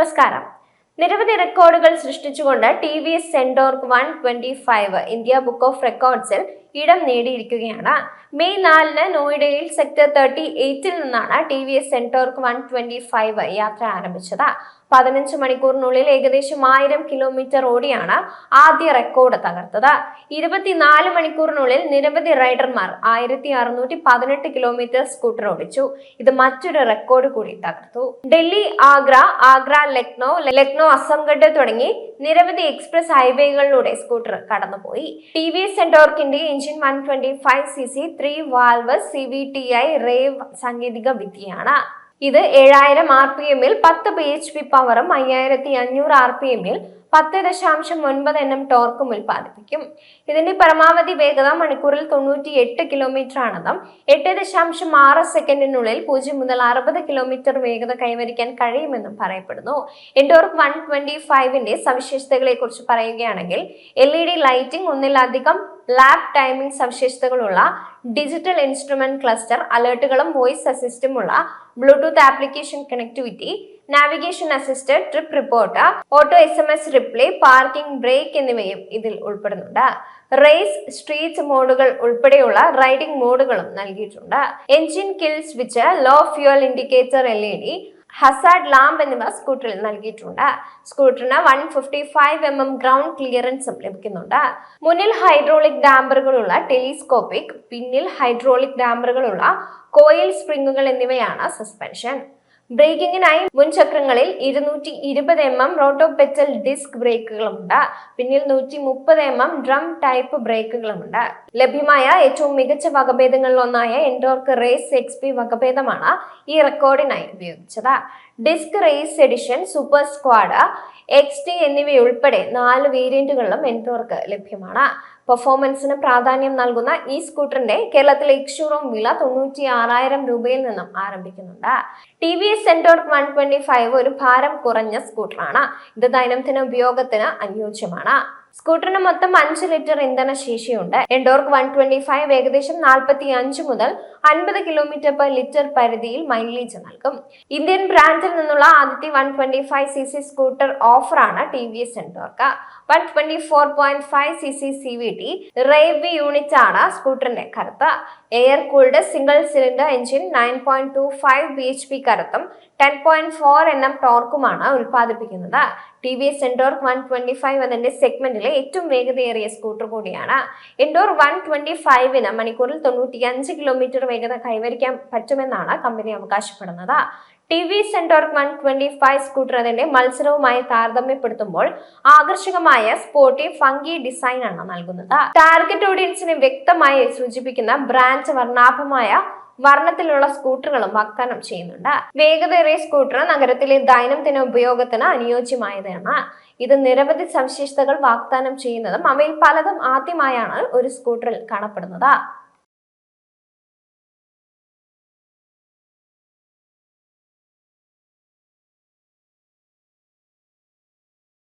നമസ്കാരം. നിരവധി റെക്കോർഡുകൾ സൃഷ്ടിച്ചുകൊണ്ട് T V Ntorq one twenty five India book of റെക്കോർഡ്സിൽ ഇടം നേടിയിരിക്കുകയാണ്. മെയ് നാലിന് നോയിഡയിൽ സെക്ടർ തേർട്ടി എയ്റ്റിൽ നിന്നാണ് T V S Ntorq one twenty five യാത്ര ആരംഭിച്ചത്. പതിനഞ്ച് മണിക്കൂറിനുള്ളിൽ ഏകദേശം ആയിരം കിലോമീറ്റർ ഓടിയാണ് ആദ്യ റെക്കോർഡ് തകർത്തത്. ഇരുപത്തിനാല് മണിക്കൂറിനുള്ളിൽ നിരവധി റൈഡർമാർ ആയിരത്തി അറുന്നൂറ്റി പതിനെട്ട് കിലോമീറ്റർ സ്കൂട്ടർ ഓടിച്ചു. ഇത് മറ്റൊരു റെക്കോർഡ് കൂടി തകർത്തു. ഡൽഹി ആഗ്ര ആഗ്ര ലക്നോ ലക്നോ അസംഗഡ് തുടങ്ങി നിരവധി എക്സ്പ്രസ് ഹൈവേകളിലൂടെ സ്കൂട്ടർ കടന്നുപോയി. T V S സെന്റോർക്കിന്റെ engine one twenty five C C three valve C V T I rev സാങ്കേതിക വിദ്യയാണ്. ഇത് ഏഴായിരം ആർ പി എമ്മിൽ പത്ത് പി എച്ച് പി പവറും അയ്യായിരത്തി അഞ്ഞൂറ് ആർ പി എമ്മിൽ പത്ത് ദശാംശം ഒൻപത് എൻ എം ടോർക്കും ഉൽപ്പാദിപ്പിക്കും. ഇതിന്റെ പരമാവധി വേഗത മണിക്കൂറിൽ തൊണ്ണൂറ്റി എട്ട് കിലോമീറ്റർ ആണെന്നും എട്ട് ദശാംശം ആറ് സെക്കൻഡിനുള്ളിൽ പൂജ്യം മുതൽ അറുപത് കിലോമീറ്റർ വേഗത കൈവരിക്കാൻ കഴിയുമെന്നും പറയപ്പെടുന്നു. എൻഡോർക്ക് വൺ ട്വന്റി ഫൈവിന്റെ സവിശേഷതകളെ കുറിച്ച് പറയുകയാണെങ്കിൽ എൽ ഇ ഡി ലൈറ്റിംഗ് ഒന്നിലധികം ലാബ് ടൈമിംഗ് സവിശേഷതകളുള്ള ഡിജിറ്റൽ ഇൻസ്ട്രുമെന്റ് ക്ലസ്റ്റർ അലേർട്ടുകളും വോയിസ് അസിസ്റ്റും ഉള്ള bluetooth application connectivity navigation assist trip report auto S M S reply parking brake എന്നിവയും ഇതിൽ ഉൾപ്പെടുന്നുണ്ട്. റേസ് സ്ട്രീറ്റ് മോഡുകൾ ഉൾപ്പെടെയുള്ള റൈഡിംഗ് മോഡുകളും നൽകിയിട്ടുണ്ട്. Engine kill switch low fuel indicator L E D hazard lamp എന്നിവ സ്കൂട്ടറിൽ നൽകിയിട്ടുണ്ട്. സ്കൂട്ടറിന് one fifty five M M ground ക്ലിയറൻസും ലഭിക്കുന്നുണ്ട്. മുന്നിൽ ഹൈഡ്രോളിക് ഡാമ്പറുകളുള്ള ടെലിസ്കോപ്പിക് പിന്നിൽ ഹൈഡ്രോളിക് ഡാമ്പറുകളുള്ള കോയിൽ സ്പ്രിങ്ങുകൾ എന്നിവയാണ് സസ്പെൻഷൻ. ബ്രേക്കിങ്ങിനായി മുൻചക്രങ്ങളിൽ ഇരുന്നൂറ്റി ഇരുപത് M M roto petal disc ബ്രേക്കുകളുണ്ട് പിന്നിൽ നൂറ്റി മുപ്പത് എം എം ഡ്രം ടൈപ്പ് ബ്രേക്കുകളുമുണ്ട്. ലഭ്യമായ ഏറ്റവും മികച്ച വകഭേദങ്ങളിലൊന്നായ എൻഡോർക്ക് റേസ് എക്സ് പി വകഭേദമാണ് ഈ റെക്കോർഡിനായി ഉപയോഗിച്ചത്. Disc race edition super squad X T എന്നിവയുൾപ്പെടെ നാല് വേരിയന്റുകളിലും എൻട്രോർക്ക് ലഭ്യമാണ്. പെർഫോമൻസിന് പ്രാധാന്യം നൽകുന്ന ഈ സ്കൂട്ടറിന്റെ കേരളത്തിലെ എക്സ്ഷോറൂം വില തൊണ്ണൂറ്റി ആറായിരം രൂപയിൽ നിന്നും ആരംഭിക്കുന്നുണ്ട്. T V S Ntorq one twenty five ഒരു ഭാരം കുറഞ്ഞ സ്കൂട്ടറാണ്. ഇത് ദൈനംദിന ഉപയോഗത്തിന് അനുയോജ്യമാണ്. സ്കൂട്ടറിന് മൊത്തം അഞ്ച് ലിറ്റർ ഇന്ധന ശേഷിയുണ്ട്. എൻഡോർക്ക് വൺ ട്വന്റി ഫൈവ് ഏകദേശം നാൽപ്പത്തി അഞ്ച് മുതൽ അൻപത് കിലോമീറ്റർ പെർ ലിറ്റർ പരിധിയിൽ മൈലേജ് നൽകും. ഇന്ത്യൻ ബ്രാൻഡിൽ നിന്നുള്ള ആദ്യത്തെ one twenty five C C scooter ഓഫറാണ് T V S Ntorq. One twenty four point five C C C V T rev unit ആണ് സ്കൂട്ടറിന്റെ കരുത്ത്. Air cooled single cylinder engine nine point two five B H P കരുത്തും ten point four N M ടോർക്കുമാണ് ഉൽപ്പാദിപ്പിക്കുന്നത്. T V S Ntorq one twenty five എന്നതിന്റെ സെഗ്മെന്റിലെ ഏറ്റവും വേഗതയേറിയ scooter കൂടിയാണ്. എൻഡോർ വൺ ട്വന്റി ഫൈവിന് മണിക്കൂറിൽ തൊണ്ണൂറ്റി അഞ്ച് കിലോമീറ്റർ വേഗത കൈവരിക്കാൻ പറ്റുമെന്നാണ് കമ്പനി അവകാശപ്പെടുന്നത്. ടി വി സെന്റോർ വൺ ട്വന്റി ഫൈവ് സ്കൂട്ടർ അതിന്റെ മത്സരവുമായി താരതമ്യപ്പെടുത്തുമ്പോൾ ആകർഷകമായ സ്പോർട്ടി ഫങ്കി ഡിസൈൻ ആണ് നൽകുന്നത്. ടാർഗറ്റ് ഓഡിയൻസിനെ വ്യക്തമായി സൂചിപ്പിക്കുന്ന ബ്രാൻഡ് വർണാഭമായ വർണത്തിലുള്ള സ്കൂട്ടറുകളും വാഗ്ദാനം ചെയ്യുന്നുണ്ട്. വേഗതയേറിയ സ്കൂട്ടർ നഗരത്തിലെ ദൈനംദിന ഉപയോഗത്തിന് അനുയോജ്യമായതാണ്. ഇത് നിരവധി സവിശേഷതകൾ വാഗ്ദാനം ചെയ്യുന്നതും അവയിൽ പലതും ആദ്യമായാണ് ഒരു സ്കൂട്ടറിൽ കാണപ്പെടുന്നത്.